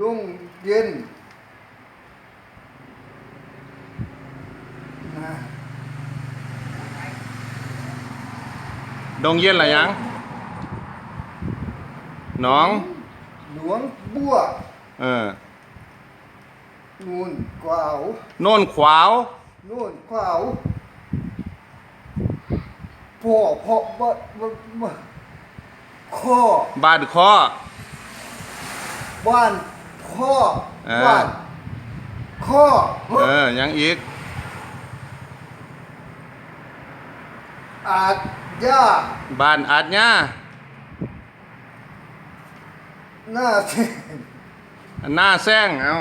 ดงเย็นนะดงเย็นอะไรยังหน้อง หลวงบัวเออนูนกวาวโน่นขวาวนูนกวาวพ่อพ่อบ่บ่บ่ข้อบ้านข้อบ้าน ข้อเออบ้านข้อเออยังอีก อาจยาบ้านอาจญาหน้าเส้นหน้าแซงเอา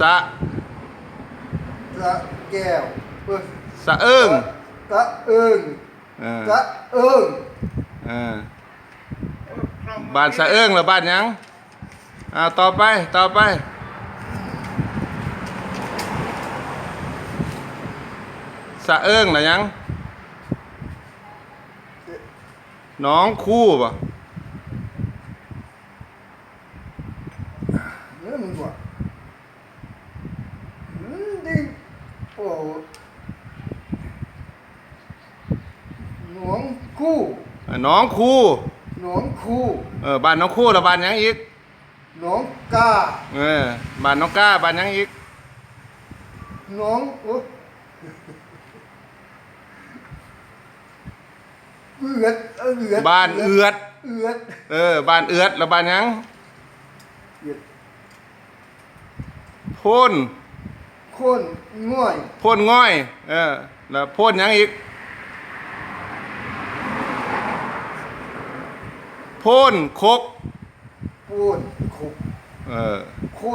สะตะแก้วเอ้ยสะเอิงตะเอิงเออตะเอิงเออ บ้านสะเอิงหรือบ้านหยังอ่าต่อไปต่อไป สะเอิงหรือยังน้องคู่ป่ะเนี่ยมึงว่าอืมดิโอ้หนองคู่น้องคู่ หนองคู่เออบ้านน้องคู่หรือบ้านหยังอีก หนองกาเออบ้านน้องก้าบ้านหยังอีก หนองโอ้เอือดเอือดบ้านเอือด เอือดเออ บ้านเอือดหรือบ้านหยังเอือดพ่นคนง่อยพ่นง่อย เออ แล้วพ่นหยังอีก พ่นคก ปูนขุกเออโคน